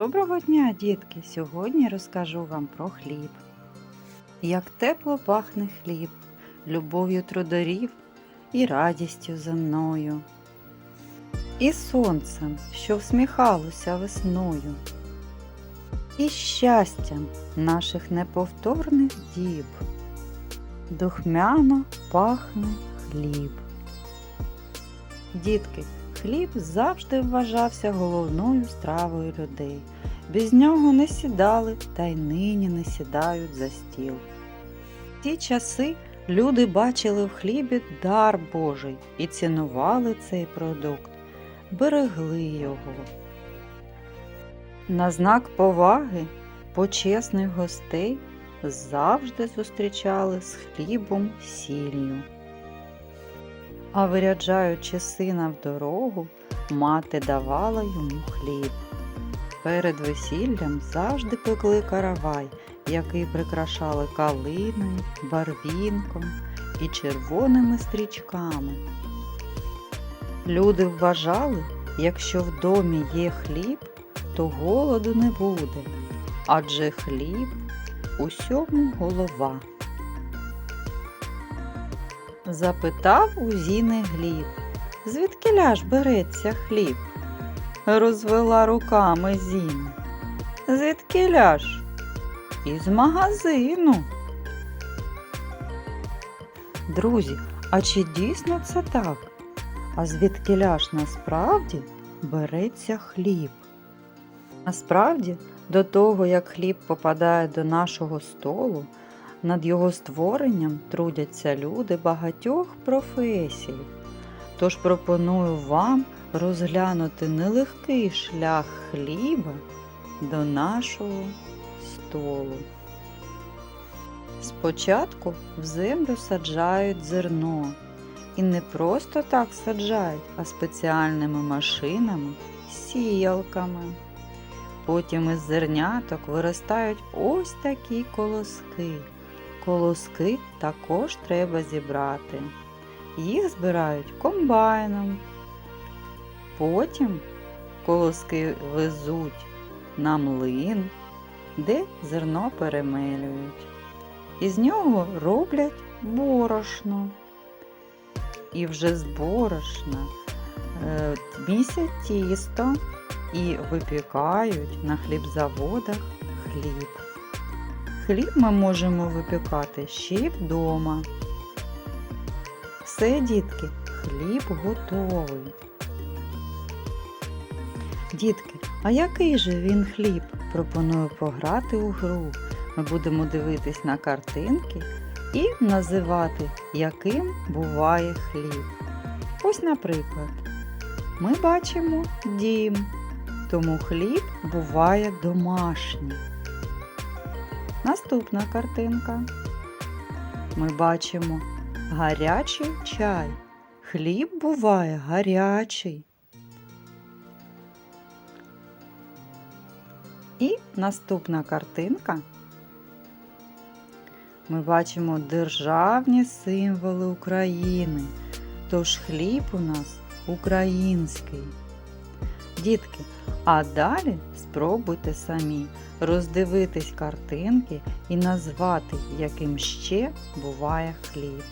Доброго дня, дітки! Сьогодні розкажу вам про хліб. Як тепло пахне хліб, любов'ю трударів і радістю земною, і сонцем, що всміхалося весною, і щастям наших неповторних діб. Духмяно пахне хліб. Дітки, хліб завжди вважався головною стравою людей. Без нього не сідали та й нині не сідають за стіл. В ті часи люди бачили в хлібі дар Божий і цінували цей продукт, берегли його. На знак поваги почесних гостей завжди зустрічали з хлібом сіллю. А виряджаючи сина в дорогу, мати давала йому хліб. Перед весіллям завжди пекли каравай, який прикрашали калиною, барвінком і червоними стрічками. Люди вважали, якщо в домі є хліб, то голоду не буде, адже хліб усьому голова. Запитав у Зіни Гліб, звідкиля ж береться хліб? Розвела руками Зіна. Звідкиля ж? Із магазину. Друзі, а чи дійсно це так? А звідкиля ж насправді береться хліб? Насправді, до того, як хліб попадає до нашого столу, над його створенням трудяться люди багатьох професій. Тож пропоную вам розглянути нелегкий шлях хліба до нашого столу. Спочатку в землю саджають зерно. І не просто так саджають, а спеціальними машинами, сіялками. Потім із зерняток виростають ось такі колоски. Колоски також треба зібрати. Їх збирають комбайном. Потім колоски везуть на млин, де зерно перемелюють. Із нього роблять борошно. І вже з борошна е, місять тісто і випікають на хлібзаводах хліб. Хліб ми можемо випікати ще й вдома. Все, дітки, хліб готовий. Дітки, а який же він хліб? Пропоную пограти у гру. Ми будемо дивитись на картинки і називати, яким буває хліб. Ось, наприклад, ми бачимо дім, тому хліб буває домашній. Наступна картинка. Ми бачимо гарячий чай. Хліб буває гарячий. І наступна картинка. Ми бачимо державні символи України. Тож хліб у нас український. Дітки, а далі спробуйте самі роздивитись картинки і назвати, яким ще буває хліб.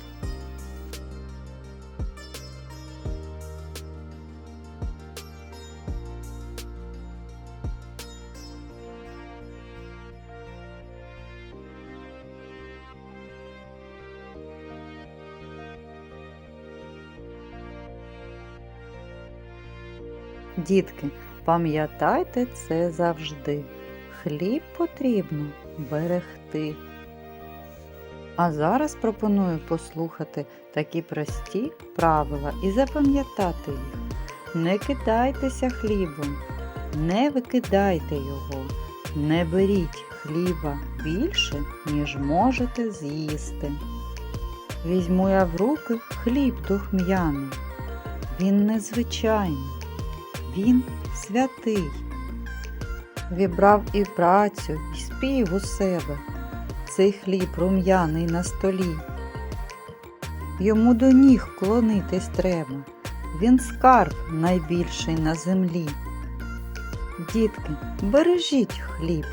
Дітки, пам'ятайте це завжди. Хліб потрібно берегти. А зараз пропоную послухати такі прості правила і запам'ятати їх. Не кидайтеся хлібом, не викидайте його, не беріть хліба більше, ніж можете з'їсти. Візьму я в руки хліб духм'яний. Він незвичайний, він святий. Вібрав і працю, і спів у себе, цей хліб рум'яний на столі. Йому до ніг клонитись треба, він скарб найбільший на землі. Дітки, бережіть хліб.